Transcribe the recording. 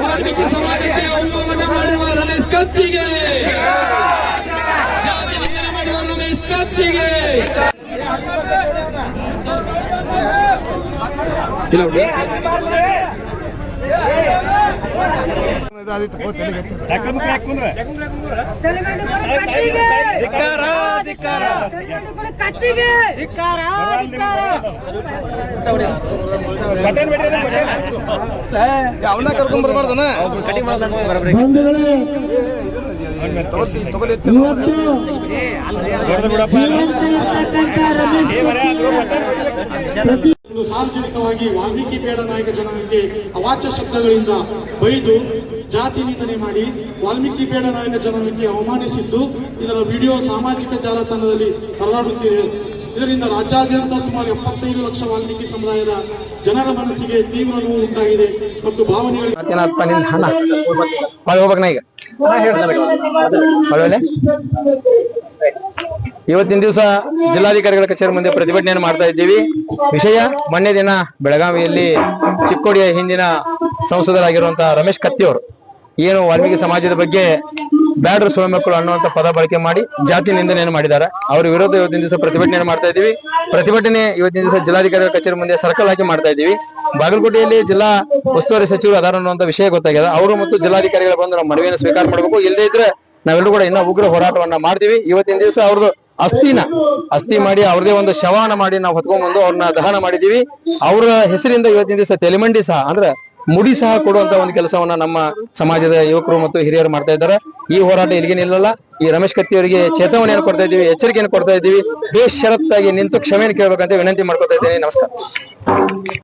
ವಾಲ್ಮೀಕಿ ಸಮಾಜಕ್ಕೆ ಅವಮಾನ ಮಾಡಿರುವ ರಮೇಶ್ ಕತ್ತಿಗೆ. ಮಾಡುವ ರಮೇಶ್ ಕತ್ತಿಗೆ. ಕತ್ತಿಗೆ! ತೆಲುಗು ಕತ್ತಿಗೆ! ಧಿಕ್ಕಾರ ಧಿಕ್ಕಾರ. ಅವನ್ನ ಕರ್ಕೊಂಡ್ ಬರ್ಬಾರ್ದನ? ಬಂಧುಗಳೇ ಇವತ್ತು ಜೀವಂತ ಇರ್ತಕ್ಕಂಥ ರಮೇಶ್ ಪ್ರತಿ ಒಂದು ಸಾರ್ವಜನಿಕವಾಗಿ ವಾಲ್ಮೀಕಿ ಬೇಡ ನಾಯಕ ಜನಾಂಗಕ್ಕೆ ಅವಾಚ್ಯ ಶಬ್ದಗಳಿಂದ ಬೈದು ಜಾತಿ ನಿಂದನೆ ಮಾಡಿ ವಾಲ್ಮೀಕಿ ಬೇಡ ನಾಯಕ ಜನಾಂಗಕ್ಕೆ ಅವಮಾನಿಸಿದ್ದು ಇದರ ವಿಡಿಯೋ ಸಾಮಾಜಿಕ ಜಾಲತಾಣದಲ್ಲಿ ಪರದಾಡುತ್ತಿದೆ. ಇದರಿಂದ ರಾಜ್ಯಾದ್ಯಂತ ಸುಮಾರು ಎಪ್ಪತ್ತೈದು ಲಕ್ಷ ವಾಲ್ಮೀಕಿ ಸಮುದಾಯದ ಜನರ ಮನಸ್ಸಿಗೆ ತೀವ್ರ ನೋವು ಉಂಟಾಗಿದೆ ಮತ್ತು ಭಾವನೆಗಳು ಈಗ ಇವತ್ತಿನ ದಿವಸ ಜಿಲ್ಲಾಧಿಕಾರಿಗಳ ಕಚೇರಿ ಮುಂದೆ ಪ್ರತಿಭಟನೆಯನ್ನು ಮಾಡ್ತಾ ಇದ್ದೀವಿ. ವಿಷಯ ಮೊನ್ನೆ ದಿನ ಬೆಳಗಾವಿಯಲ್ಲಿ ಚಿಕ್ಕೋಡಿಯ ಹಿಂದಿನ ಸಂಸದರಾಗಿರುವಂತಹ ರಮೇಶ್ ಕತ್ತಿಯವರು ಏನು ವಾಲ್ಮೀಕಿ ಸಮಾಜದ ಬಗ್ಗೆ ಬ್ಯಾಡ್ರ ಸುಳ್ಳು ಮಕ್ಕಳು ಅನ್ನುವಂತ ಪದ ಬಳಕೆ ಮಾಡಿ ಜಾತಿ ನಿಂದನೆಯನ್ನು ಮಾಡಿದ್ದಾರೆ. ಅವರ ವಿರೋಧ ಇವತ್ತಿನ ದಿವಸ ಪ್ರತಿಭಟನೆಯನ್ನು ಮಾಡ್ತಾ ಇದ್ದೀವಿ. ಪ್ರತಿಭಟನೆ ಇವತ್ತಿನ ದಿವಸ ಜಿಲ್ಲಾಧಿಕಾರಿಗಳ ಕಚೇರಿ ಮುಂದೆ ಸರ್ಕಲ್ ಹಾಕಿ ಮಾಡ್ತಾ ಇದ್ದೀವಿ. ಬಾಗಲಕೋಟೆಯಲ್ಲಿ ಜಿಲ್ಲಾ ಉಸ್ತುವಾರಿ ಸಚಿವರು ಅದಾರ ಅನ್ನುವಂತ ವಿಷಯ ಗೊತ್ತಾಗಿದೆ. ಅವರು ಮತ್ತು ಜಿಲ್ಲಾಧಿಕಾರಿಗಳು ಬಂದು ನಮ್ಮ ಮನವಿಯನ್ನು ಸ್ವೀಕಾರ ಮಾಡಬೇಕು. ಇಲ್ಲದೇ ಇದ್ರೆ ನಾವೆಲ್ಲರೂ ಕೂಡ ಇನ್ನೂ ಉಗ್ರ ಹೋರಾಟವನ್ನ ಮಾಡ್ತೀವಿ. ಇವತ್ತಿನ ದಿವಸ ಅವ್ರದ್ದು ಅಸ್ಥಿನ. ಅಸ್ಥಿ ಮಾಡಿ ಅವ್ರದೇ ಒಂದು ಶವಾನ ಮಾಡಿ ನಾವು ಹೊತ್ಕೊಂಡ್ಬಂದು ಅವ್ರನ್ನ ದಹನ ಮಾಡಿದೀವಿ. ಅವರ ಹೆಸರಿಂದ ಇವತ್ತಿನ ದಿವಸ ತೆಲಿಮಂಡಿ ಸಹ ಅಂದ್ರೆ ಮುಡಿ ಸಹ ಕೊಡುವಂತ ಒಂದು ಕೆಲಸವನ್ನ ನಮ್ಮ ಸಮಾಜದ ಯುವಕರು ಮತ್ತು ಹಿರಿಯರು ಮಾಡ್ತಾ ಇದ್ದಾರೆ. ಈ ಹೋರಾಟ ಇಲ್ಲಿಗೆ ನಿಲ್ಲಲ್ಲ. ಈ ರಮೇಶ್ ಕತ್ತಿ ಅವರಿಗೆ ಚೇತವಣೆಯನ್ನು ಕೊಡ್ತಾ ಇದ್ದೀವಿ ಎಚ್ಚರಿಕೆಯನ್ನು ಕೊಡ್ತಾ ಇದ್ದೀವಿ. ಬೇಷರತ್ತಾಗಿ ನಿಂತು ಕ್ಷಮೆಯನ್ನು ಕೇಳಬೇಕಂತ ವಿನಂತಿ ಮಾಡ್ಕೊತಾ ಇದ್ದೀನಿ. ನಮಸ್ಕಾರ.